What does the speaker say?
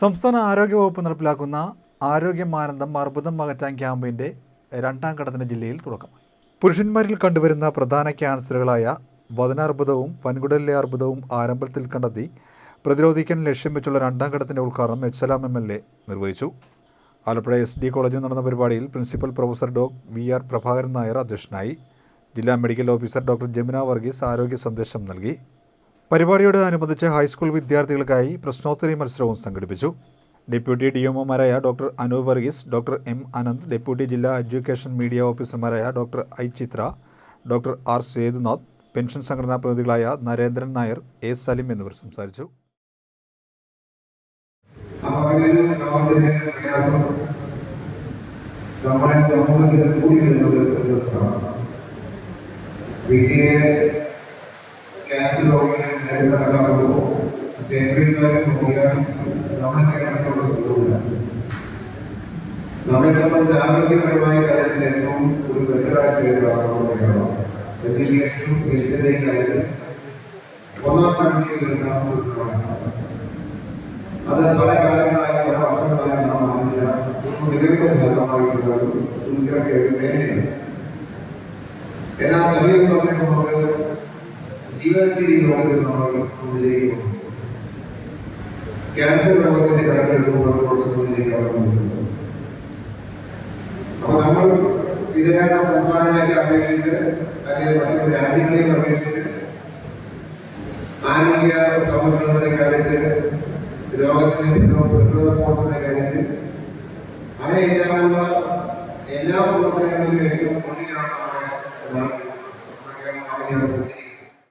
സംസ്ഥാന ആരോഗ്യവകുപ്പ് നടപ്പിലാക്കുന്ന ആരോഗ്യമാനന്ദം അർബുദം അകറ്റാൻ ക്യാമ്പയിന്റെ രണ്ടാം ഘട്ടത്തിന് ജില്ലയിൽ തുടക്കമായി. പുരുഷന്മാരിൽ കണ്ടുവരുന്ന പ്രധാന ക്യാൻസറുകളായ വദനാർബുദവും വൻകുടലിലെ അർബുദവും ആരംഭത്തിൽ കണ്ടെത്തി പ്രതിരോധിക്കാൻ ലക്ഷ്യം വെച്ചുള്ള രണ്ടാം ഘട്ടത്തിന്റെ ഉദ്ഘാടനം H Salam M L A നിർവഹിച്ചു. ആലപ്പുഴ എസ് ഡി കോളേജിൽ നടന്ന പരിപാടിയിൽ principal professor Dr V R Prabhakaran Nair അധ്യക്ഷനായി. ജില്ലാ medical officer doctor Jamuna Varghese ആരോഗ്യ സന്ദേശം നൽകി. പരിപാടിയോട് അനുബന്ധിച്ച് ഹൈസ്കൂൾ വിദ്യാർത്ഥികൾക്കായി പ്രശ്നോത്തരി മത്സരവും സംഘടിപ്പിച്ചു. Deputy D എംഒമാരായ doctor Anoop Varghese doctor M Ananth deputy ജില്ലാ എഡ്യൂക്കേഷൻ മീഡിയ ഓഫീസർമാരായ doctor I Chithra doctor R Sethunath pension സംഘടനാ പ്രതിനിധികളായ നരേന്ദ്രൻ നായർ എ സലിം എന്നിവർ സംസാരിച്ചു. നമ്മുടെ സമൂഹത്തിൽ ക്യാൻസർ രോഗികളെ കണക്കാക്കുമ്പോൾ സ്റ്റേബിലൈസ് നോക്കിയാൽ നമ്മുടെ കേരളത്തോട് തോന്നില്ല നമ്മെ സംബന്ധിച്ച് ആരോഗ്യപരമായ കാര്യത്തിൽ ഏറ്റവും ഒരു കേരളം എഡ്യൂക്കേഷനും ഹെൽത്തിന്റെയും കാര്യത്തിൽ ഒന്നാം സ്ഥാനത്തേക്ക് വരുന്ന അത് പല കാലങ്ങളായി പല വർഷങ്ങളായി നാം വാങ്ങിച്ച മികവിന്റെ ഭാഗമായിട്ടുള്ള ഒരു വിദ്യാഭ്യാസ മേഖലയാണ്. എന്നാൽ സമീപ സമയം നമുക്ക് ജീവിതശൈലി രോഗത്തിൽ നമ്മൾ മുന്നിലേക്ക് പോകും ക്യാൻസർ രോഗത്തിന്റെ കണക്കെടുക്കുമ്പോൾ കുറച്ച് മുന്നിലേക്ക് കടന്നു അപ്പൊ നമ്മൾ ഇതര സംസ്ഥാനങ്ങളെ അപേക്ഷിച്ച് അല്ലെങ്കിൽ മറ്റു രാജ്യങ്ങളെയും അപേക്ഷിച്ച് ആരോഗ്യ സംരക്ഷണത്തിന്റെ കാര്യത്തിൽ രോഗത്തിന് പ്രതിരോധത്തിന്റെ കാര്യത്തിൽ അങ്ങനെയെല്ലാമുള്ള എല്ലാ പ്രവർത്തനങ്ങളിലും ഏറ്റവും മുന്നിലാണ് നമ്മുടെ കേരളം